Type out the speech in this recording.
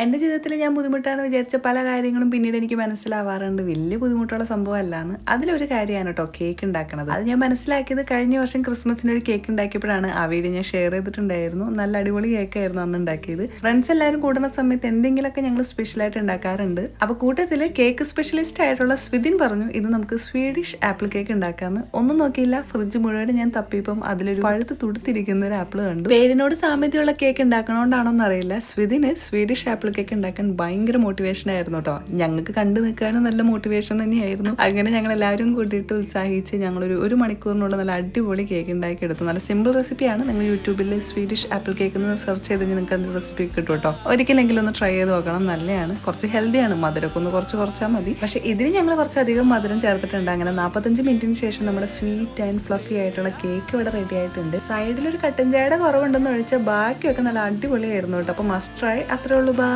എന്റെ ജീവിതത്തിൽ ഞാൻ ബുദ്ധിമുട്ടാന്ന് വിചാരിച്ച പല കാര്യങ്ങളും പിന്നീട് എനിക്ക് മനസ്സിലാവാറുണ്ട്. വലിയ ബുദ്ധിമുട്ടുള്ള സംഭവമല്ലാന്ന്. അതിലൊരു കാര്യമാണ് കേട്ടോ കേക്ക് ഉണ്ടാക്കണത്. അത് ഞാൻ മനസ്സിലാക്കിയത് കഴിഞ്ഞ വർഷം ക്രിസ്മസിന് ഒരു കേക്ക് ഉണ്ടാക്കിയപ്പോഴാണ്. ആ വീഡിയോ ഞാൻ ഷെയർ ചെയ്തിട്ടുണ്ടായിരുന്നു. നല്ല അടിപൊളി കേക്ക് ആയിരുന്നു അന്ന് ഉണ്ടാക്കിയത്. ഫ്രണ്ട്സ് എല്ലാവരും കൂടുന്ന സമയത്ത് എന്തെങ്കിലുമൊക്കെ ഞങ്ങൾ സ്പെഷ്യലായിട്ട് ഉണ്ടാക്കാറുണ്ട്. അപ്പൊ കൂട്ടത്തിൽ കേക്ക് സ്പെഷ്യലിസ്റ്റ് ആയിട്ടുള്ള സ്വിതിൻ പറഞ്ഞു ഇത് നമുക്ക് സ്വീഡിഷ് ആപ്പിൾ കേക്ക് ഉണ്ടാക്കാന്ന്. ഒന്നും നോക്കിയില്ല. ഫ്രിഡ്ജ് മുഴുവൻ ഞാൻ തപ്പിയപ്പം അതിലൊരു പഴുത്ത് തുടുത്തിരിക്കുന്ന ഒരു ആപ്പിൾ കണ്ടു. പേരിനോട് സാമ്യതയുള്ള കേക്ക് ഉണ്ടാക്കണോണ്ടാണോന്നറിയില്ല. സ്വിതിന് സ്വീഡിഷ് ആപ്പിൾ കേക്ക് ഉണ്ടാക്കാൻ ഭയങ്കര മോട്ടിവേഷൻ ആയിരുന്നു കേട്ടോ ഞങ്ങൾക്ക് കണ്ടു നിൽക്കാനും നല്ല മോട്ടിവേഷൻ തന്നെയായിരുന്നു. അങ്ങനെ ഞങ്ങൾ എല്ലാവരും കൂട്ടിയിട്ട് ഉത്സാഹിച്ച് ഞങ്ങളൊരു ഒരു മണിക്കൂറിനുള്ള നല്ല അടിപൊളി കേക്ക് ഉണ്ടാക്കി എടുത്തു. നല്ല സിമ്പിൾ റെസിപ്പിയാണ് നിങ്ങൾ യൂട്യൂബിൽ സ്വീഡിഷ് ആപ്പിൾ കേക്ക് എന്ന് സെർച്ച് ചെയ്ത് നിങ്ങൾക്ക് അതിന്റെ റെസിപ്പി കിട്ടും കേട്ടോ ഒരിക്കലെങ്കിലും ഒന്ന് ട്രൈ ചെയ്ത് നോക്കണം. നല്ലതാണ് കുറച്ച് ഹെൽത്തിയാണ് മധുരമൊക്കെ ഒന്ന് കുറച്ച് കുറച്ചാൽ മതി. പക്ഷേ ഇതിന് ഞങ്ങൾ കുറച്ചധികം മധുരം ചേർത്തിട്ടുണ്ട്. അങ്ങനെ നാൽപ്പത്തഞ്ച് മിനിറ്റിന് ശേഷം നമ്മുടെ സ്വീറ്റ് ആൻഡ് ഫ്ലഫി ആയിട്ടുള്ള കേക്ക് ഇവിടെ റെഡി ആയിട്ടുണ്ട്. സൈഡിൽ ഒരു കട്ടൻ ചായയുടെ കുറവുണ്ടെന്ന് ഒഴിച്ചാൽ ബാക്കിയൊക്കെ നല്ല അടിപൊളിയായിരുന്നു കേട്ടോ അപ്പോൾ മസ്റ്റ് ട്രൈ അത്രേ ഉള്ളൂ. ബാ